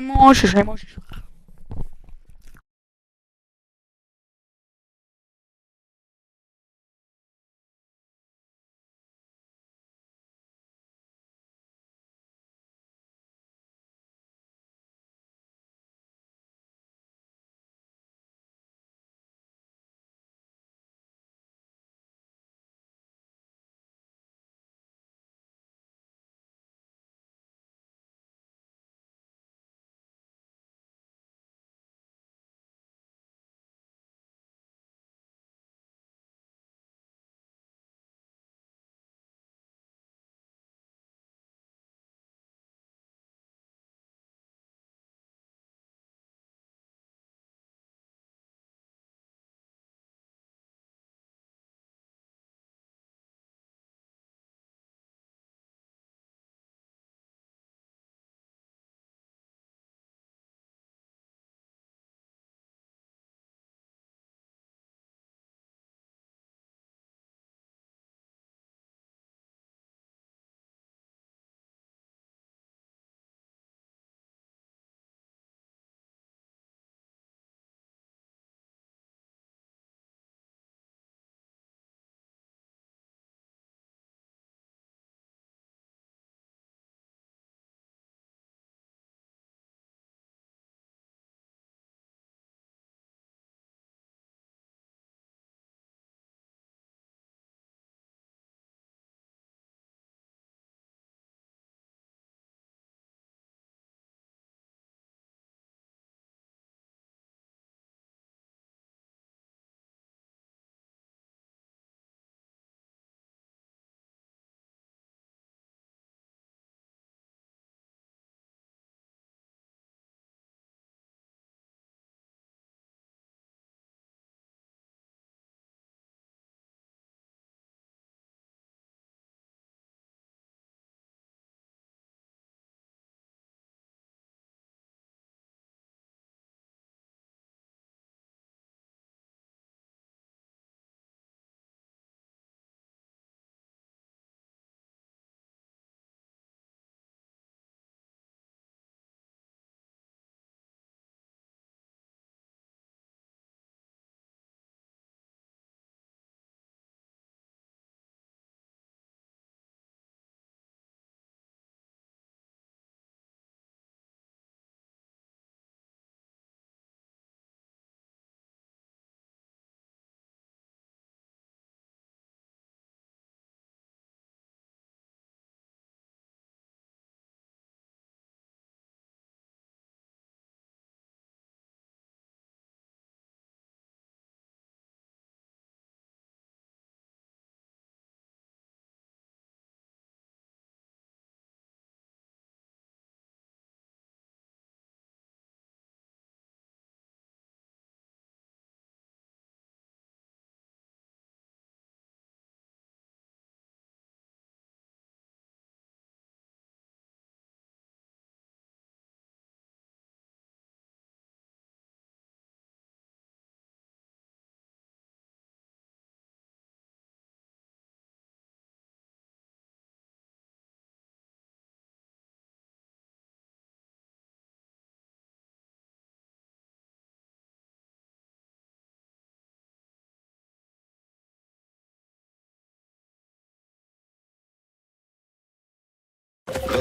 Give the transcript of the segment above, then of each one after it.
musisz, nie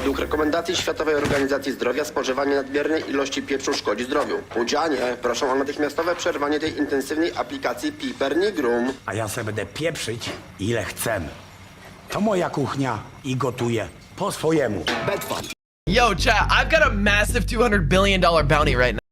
Według rekomendacji Światowej Organizacji Zdrowia spożywanie nadmiernej ilości pieprzu szkodzi zdrowiu. Udzianie proszą o natychmiastowe przerwanie tej intensywnej aplikacji Piper Nigrum. A ja sobie będę pieprzyć ile chcę. To moja kuchnia i gotuję po swojemu. Betfan. Yo, chat, I've got a massive $200 billion bounty right now.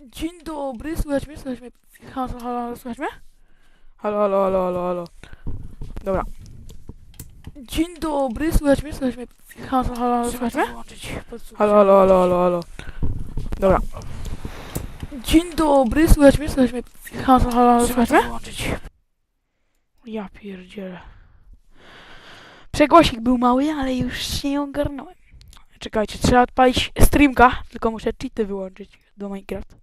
Dzień dobry, słychać mnie? Słychać mnie? Halo, halo, halo, słychać mnie? Halo, halo, halo, halo, halo. Dobra. Dzień dobry, słychać mnie? Słychać mnie? Halo, halo, halo, słychać mnie? Halo, halo, halo, halo, halo. Dobra. Dzień dobry, słychać mnie? Słychać mnie? Halo, halo, halo, słychać mnie? Ja pierdzielę. Przegłosik był mały, ale już się nie ogarnąłem. Czekajcie, trzeba odpalić streamka, tylko muszę cheaty wyłączyć do Minecraft.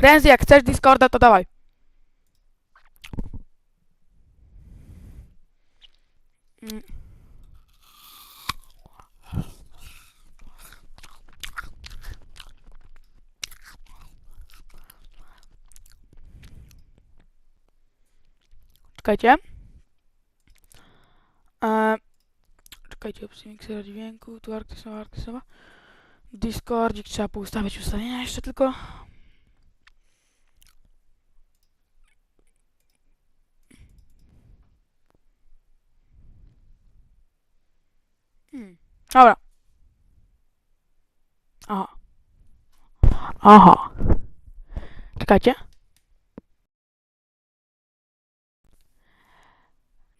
Frenzy, jak chcesz Discorda, to dawaj. Mm. Czekajcie. Eee, czekajcie, opcje miksera dźwięku, tu Arctisowa, Arctisowa. Discordzik trzeba poustawiać ustawienia jeszcze tylko. Hmm. Dobra. Aha. Aha. Czekajcie.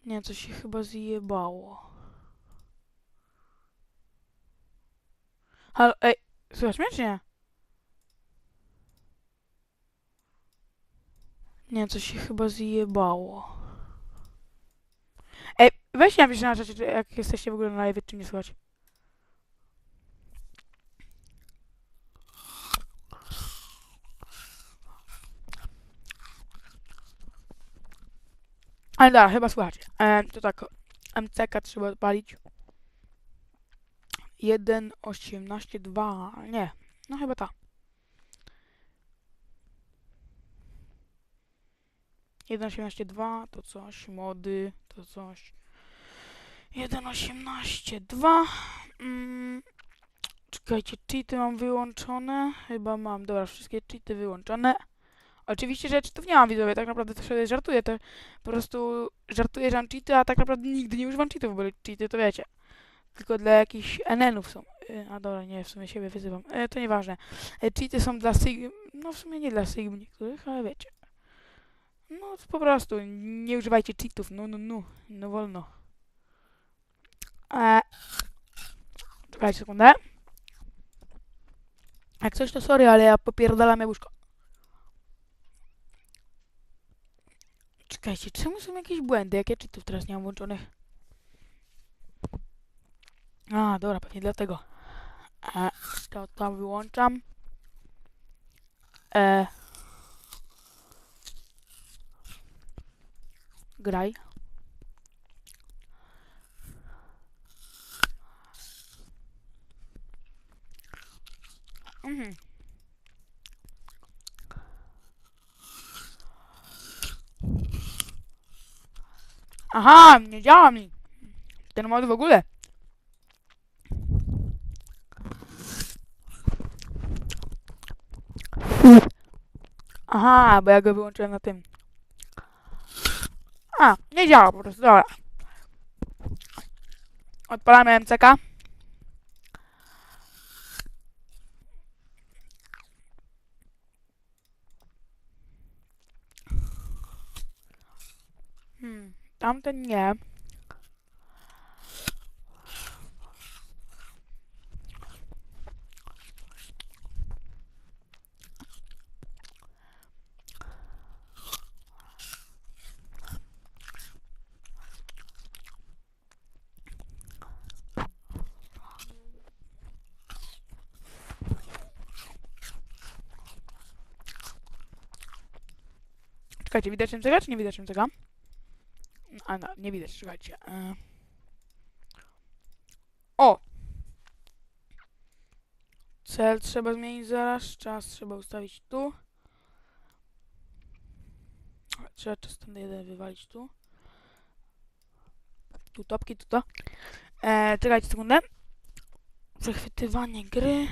Nie, coś się chyba zjebało. Halo, ej, słychać mnie czy nie? Nie, coś się chyba zjebało. Ej, weź napisz na czacie, jak jesteście w ogóle na live, czy mnie słychać. Ale dobra, chyba słychać. To tak, MCK trzeba odpalić. 1.18.2, nie, no chyba ta. 1.18.2 to coś, mody to coś. 1.18.2 mm, Czekajcie, cheaty mam wyłączone? Chyba mam, dobra, wszystkie cheaty wyłączone. Oczywiście, że cheatów nie mam widzowie, tak naprawdę to sobie żartuję, to po prostu żartuję, że mam cheaty, a tak naprawdę nigdy nie używam cheatów, bo cheaty to wiecie. Tylko dla jakichś NN-ów są. Y, A dobra, nie, w sumie siebie wyzywam. E, to nieważne. E, cheaty są dla Sigm... No w sumie nie dla Sigm niektórych, ale wiecie. No po prostu, nie używajcie cheatów, no, no, no, no wolno. E, czekajcie sekundę. Jak coś to sorry, ale ja popierdalam jabłuszko. Czekajcie, czemu są jakieś błędy? Jak ja teraz nie mam włączonych? A, dobra, pewnie dlatego. E, to tam wyłączam. E, graj. Mhm. Aha, nie działa mi. Ten mod w ogóle. Aha, bo ja go wyłączyłem na tym. A, nie działa po prostu, dobra. Odpalamy MCK. Hmm, tamten nie. Czekajcie, widać MCK czy nie widać MCK? A no, nie widać, czekajcie. E. O! Cel trzeba zmienić zaraz, czas trzeba ustawić tu. Trzeba czas ten jeden wywalić tu. Tu topki, tu to. E, czekajcie sekundę. Przechwytywanie gry.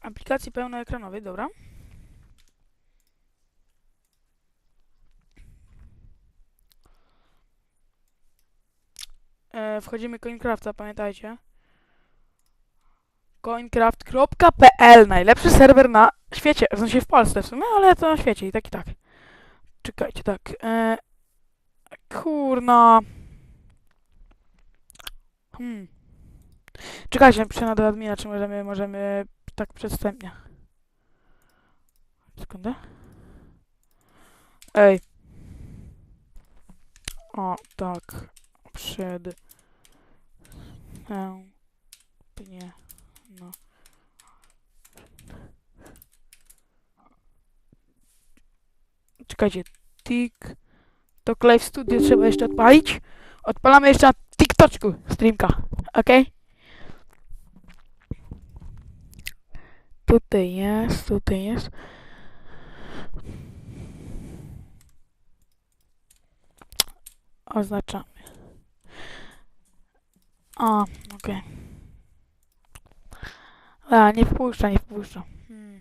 Aplikacji pełnoekranowej, dobra. E, wchodzimy Coincrafta, pamiętajcie. coincraft.pl Najlepszy serwer na świecie, w sensie w Polsce w sumie, ale to na świecie i tak i tak. Czekajcie, tak. E, kurna. Hmm. Czekajcie, napiszę na do admina, czy możemy, możemy tak przedstępnie. Sekundę. Ej. O, tak. Przed. Nie. No. Czekajcie. Tik. To Live Studio trzeba jeszcze odpalić. Odpalamy jeszcze na TikToczku streamka. Okej? Tutaj jest, tutaj jest. Oznaczamy. A, okej. A, nie wpuszcza, nie wpuszcza. Hmm.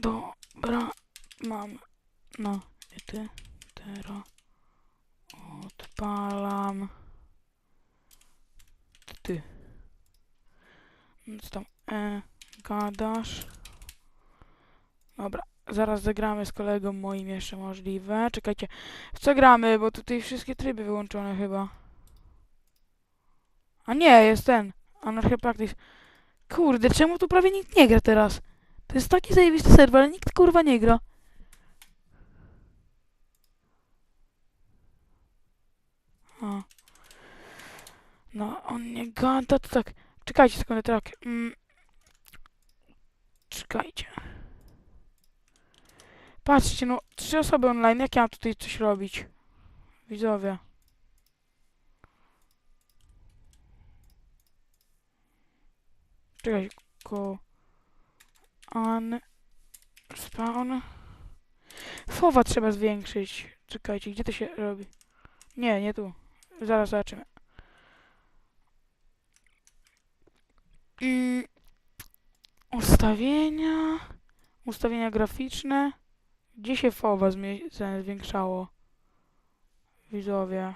Dobra, mam. No, i ty, teraz odpalam. Ty. No Co tam, e, gadasz? Dobra, zaraz zagramy z kolegą moim jeszcze możliwe. Czekajcie, w co gramy, bo tutaj wszystkie tryby wyłączone chyba. A nie, jest ten. Anarchia Practice. Kurde, czemu tu prawie nikt nie gra teraz? To jest taki zajebisty serwer, ale nikt kurwa nie gra. A. No, on nie gada, to tak. Czekajcie sekundę, tak. Mm. Czekajcie. Patrzcie, no, trzy osoby online, jak ja mam tutaj coś robić? Widzowie. Czekaj, ko... An... Spawn... Fowa trzeba zwiększyć. Czekajcie, gdzie to się robi? Nie, nie tu. Zaraz zobaczymy. Mm. Ustawienia... Ustawienia graficzne. Gdzie się fowa zwiększało? Widzowie.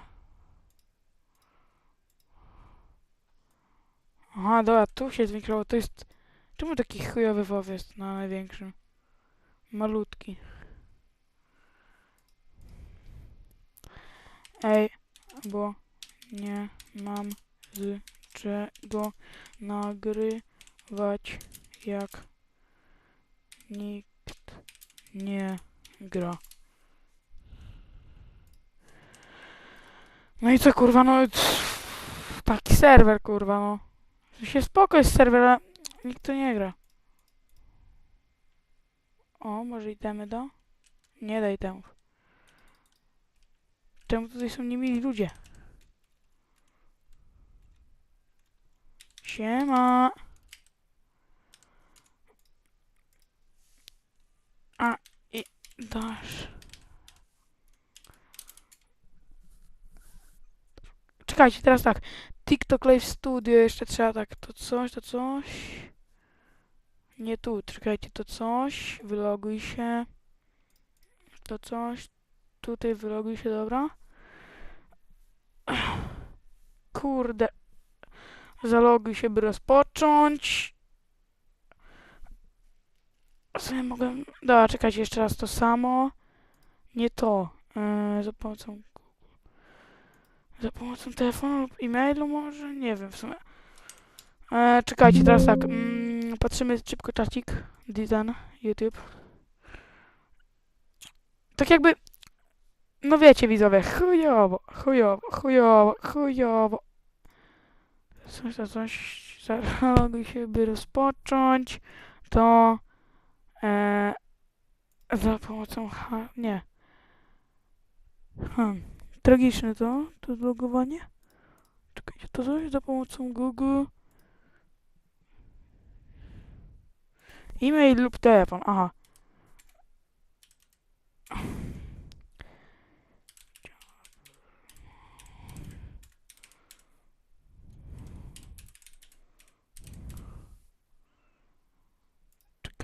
Aha, dobra, tu się zwiększało. To jest... Czemu taki chujowy WoW jest na największym? Malutki. Ej, bo nie mam z czego nagrywać jak nikt nie gra. No i co kurwa, no taki serwer kurwa, no. Się spoko jest serwer, ale nikt tu nie gra. O, może itemy do? Nie daj itemów. Czemu tutaj są niemili ludzie? Siema. A, dasz. Czekajcie, teraz tak. TikTok Live Studio, jeszcze trzeba tak, to coś, to coś. Nie tu, czekajcie, to coś, wyloguj się. To coś, tutaj wyloguj się, dobra. Kurde. Zaloguj się, by rozpocząć. Ja mogę... Dobra, czekajcie, jeszcze raz to samo. Nie to. Yy, za pomocą za pomocą telefonu lub e-mailu może? Nie wiem w sumie. E, czekajcie, teraz tak. Mm, patrzymy szybko czacik. Design, YouTube. Tak jakby... No wiecie widzowie, chujowo, chujowo, chujowo, chujowo. Coś za coś... Zaloguj się, by rozpocząć. To... E, za pomocą... Ha, nie. Hmm. Tragiczne to, to logowanie. Czekajcie, to coś za pomocą Google. E-mail lub telefon, aha.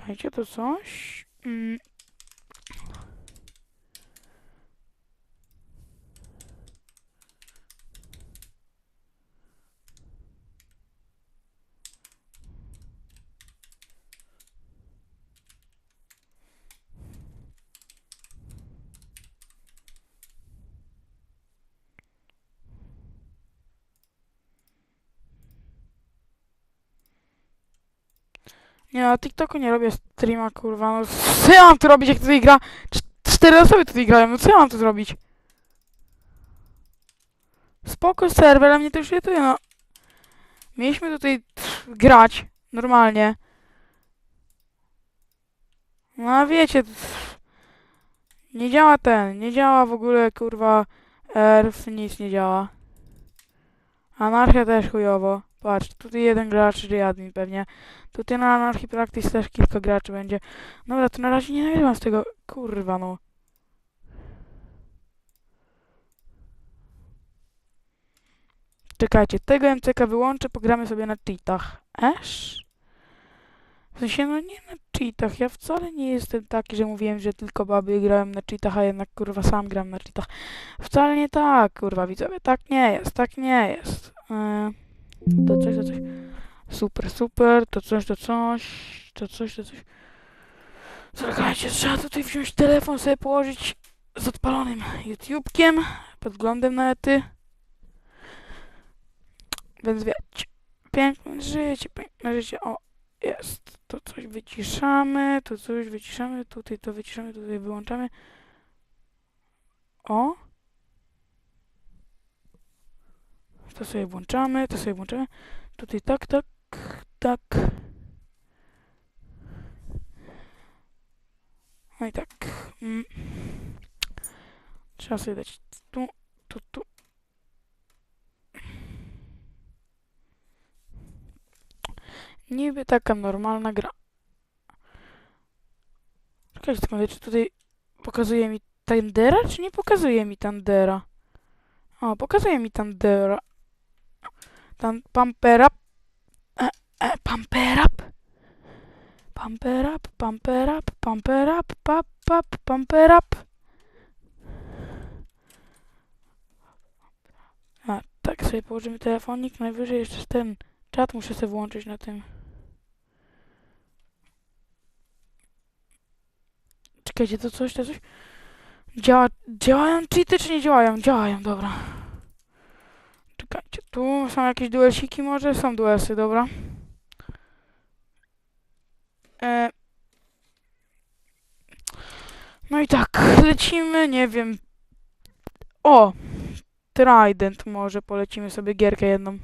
Czekajcie, to coś. Mm. Nie, na TikToku nie robię streama, kurwa, no co ja mam tu robić, jak tutaj gra? Cz- Cztery osoby tutaj grają, no co ja mam tu zrobić? Spoko serwer, ale mnie to już irytuje, no. Mieliśmy tutaj grać, normalnie. No a wiecie, nie działa ten, nie działa w ogóle, kurwa, ERF, nic nie działa. Anarchia też chujowo. Patrz, tutaj jeden gracz, admin pewnie. Tutaj na Anarchii Practice też kilka graczy będzie. Dobra, to na razie nie nagrywam z tego. Kurwa, no. Czekajcie, tego MCK wyłączę, pogramy sobie na cheatach. Esz? W sensie, no nie na cheatach. Ja wcale nie jestem taki, że mówiłem, że tylko baby grałem na cheatach, a jednak kurwa sam gram na cheatach. Wcale nie tak, kurwa widzowie. Tak nie jest, tak nie jest. Yy, to coś, to coś. Super, super, to coś, to coś, to coś, to coś. Czekajcie, trzeba tutaj wziąć telefon, sobie położyć z odpalonym YouTubekiem, podglądem na ety. Więc wiecie, piękne życie, piękne życie, o, jest. To coś wyciszamy, to coś wyciszamy, tutaj to wyciszamy, tutaj wyłączamy. O. To sobie włączamy, to sobie włączamy. Tutaj tak, tak, tak. No i tak. Mm. Trzeba sobie dać tu, tu, tu. Niby taka normalna gra. Czekajcie sekundę, czy tutaj pokazuje mi Tandera, czy nie pokazuje mi Tandera? O, pokazuje mi Tandera. Tam pumper up. E, e, pumper up. Pumper up, pumper up, pumper up, pap, pap, pumper up. A, tak sobie położymy telefonik, najwyżej jeszcze ten czat muszę sobie włączyć na tym. Czekajcie, to coś, to coś. Działa, działają cheaty, czy nie działają? Działają, dobra. Tu są jakieś duelsiki może? Są duelsy, dobra. E... No i tak, lecimy, nie wiem. O! Trident może polecimy sobie gierkę jedną.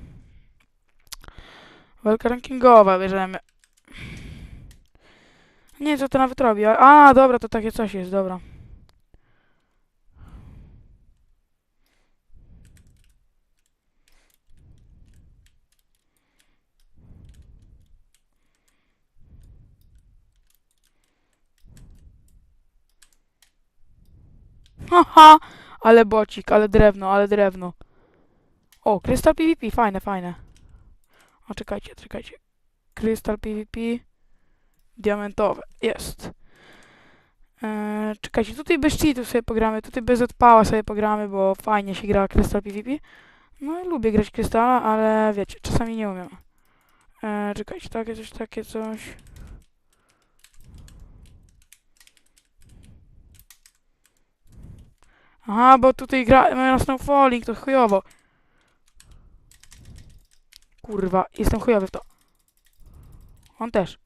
Walka rankingowa bierzemy. Nie co to nawet robi. A, dobra, to takie coś jest, dobra. Haha, ale bocik, ale drewno, ale drewno. O, krystal PvP, fajne, fajne. O, czekajcie, czekajcie. Krystal PvP. Diamentowe, jest. Eee, czekajcie, tutaj bez cheatów sobie pogramy, tutaj bez odpała sobie pogramy, bo fajnie się gra krystal PvP. No i lubię grać krystala, ale wiecie, czasami nie umiem. Eee, czekajcie, takie coś, takie coś. Aha, bo tutaj gra na snowfalling, to chujowo. Kurwa, jestem chujowy w to. On też.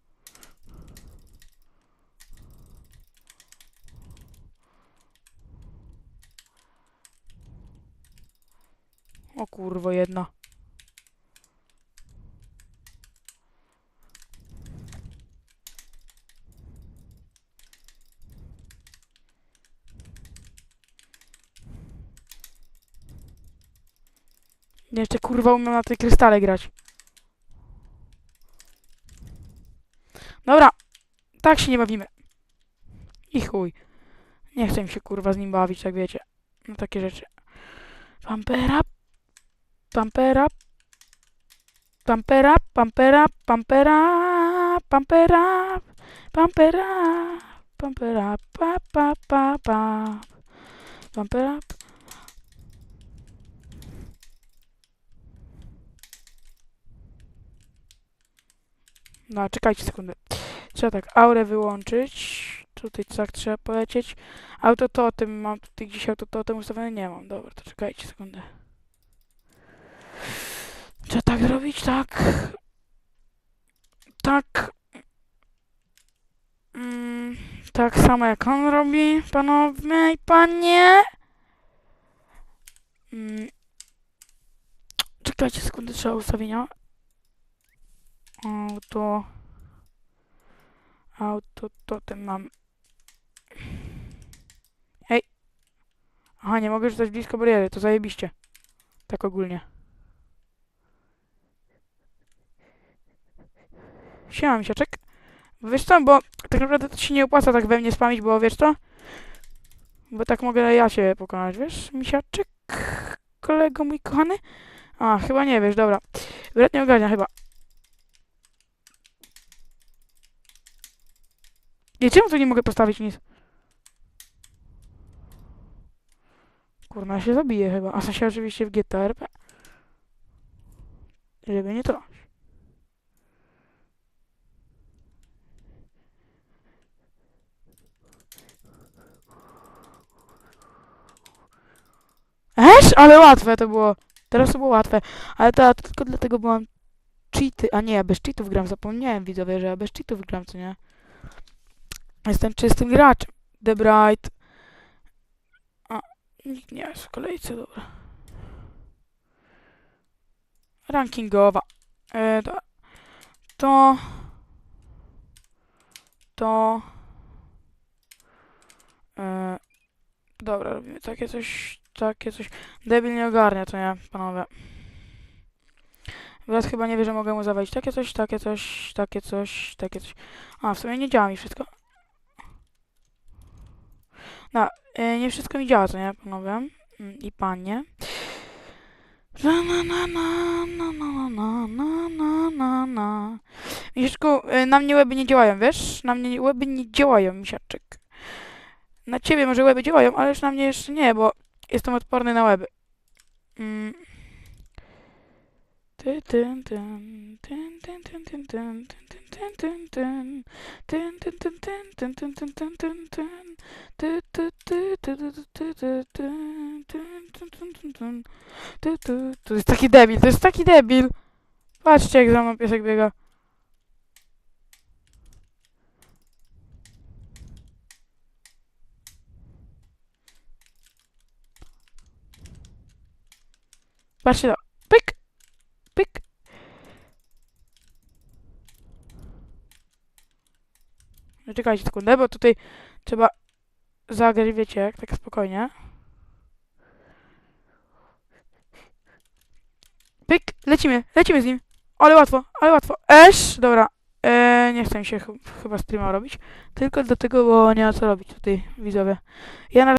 O kurwa, jedna. Jeszcze kurwa umiem na te krystale grać. Dobra. Tak się nie bawimy. I chuj. Nie chcę mi się kurwa z nim bawić, tak wiecie. No takie rzeczy. Pampera. Pampera. Pampera, pampera, pampera, pampera, pampera, pampera, pa, pa, pa, pa, pampera, No, czekajcie sekundę. Trzeba tak aurę wyłączyć. Tutaj tak trzeba polecieć. Autototem mam tutaj gdzieś autototem ustawiony? Nie mam. Dobra, to czekajcie sekundę. Trzeba tak zrobić, tak. Tak. Mm, tak samo jak on robi, panowie i panie. Mm. Czekajcie sekundę, trzeba ustawienia. Auto. Auto, to ten mam. Ej. Aha, nie mogę rzucać blisko bariery, to zajebiście. Tak ogólnie. Siema, misiaczek. Wiesz co, bo tak naprawdę to się nie opłaca tak we mnie spamić, bo wiesz co? Bo tak mogę ja cię pokonać, wiesz, misiaczek? Kolego mój kochany? A, chyba nie wiesz, dobra. Brat nie ogarnia chyba. Nie, czemu tu nie mogę postawić nic? Kurna, się zabiję chyba. A w sensie oczywiście w GTA RP. Żeby nie to. Esz, ale łatwe to było. Teraz to było łatwe. Ale to, to tylko dlatego, bo mam cheaty. A nie, ja bez cheatów gram. Zapomniałem widzowie, że ja bez cheatów gram, co nie? Jestem czystym graczem. The Bright. A, nikt nie jest w kolejce, dobra. Rankingowa. E, to, to. To. E, dobra, robimy takie coś, takie coś. Debil nie ogarnia, to nie, panowie. Brat chyba nie wie, że mogę mu zawalić takie coś, takie coś, takie coś, takie coś. A, w sumie nie działa mi wszystko. No, nie wszystko mi działa, co nie, panowie i panie. Misiaczku, na mnie łeby nie działają, wiesz? Na mnie łeby nie działają, misiaczek. Na ciebie może łeby działają, ale już na mnie jeszcze nie, bo jestem odporny na łeby. Mm, to jest taki debil, to jest taki debil. Patrzcie, jak za mną piesek biega. Patrzcie to. Pyk. No Czekajcie sekundę, bo tutaj trzeba zagrać, wiecie, jak tak spokojnie. Pyk, lecimy, lecimy z nim. Ale łatwo, ale łatwo. Esz, dobra. E, nie chcę mi się ch chyba streama robić. Tylko dlatego, bo nie ma co robić tutaj, widzowie. Ja na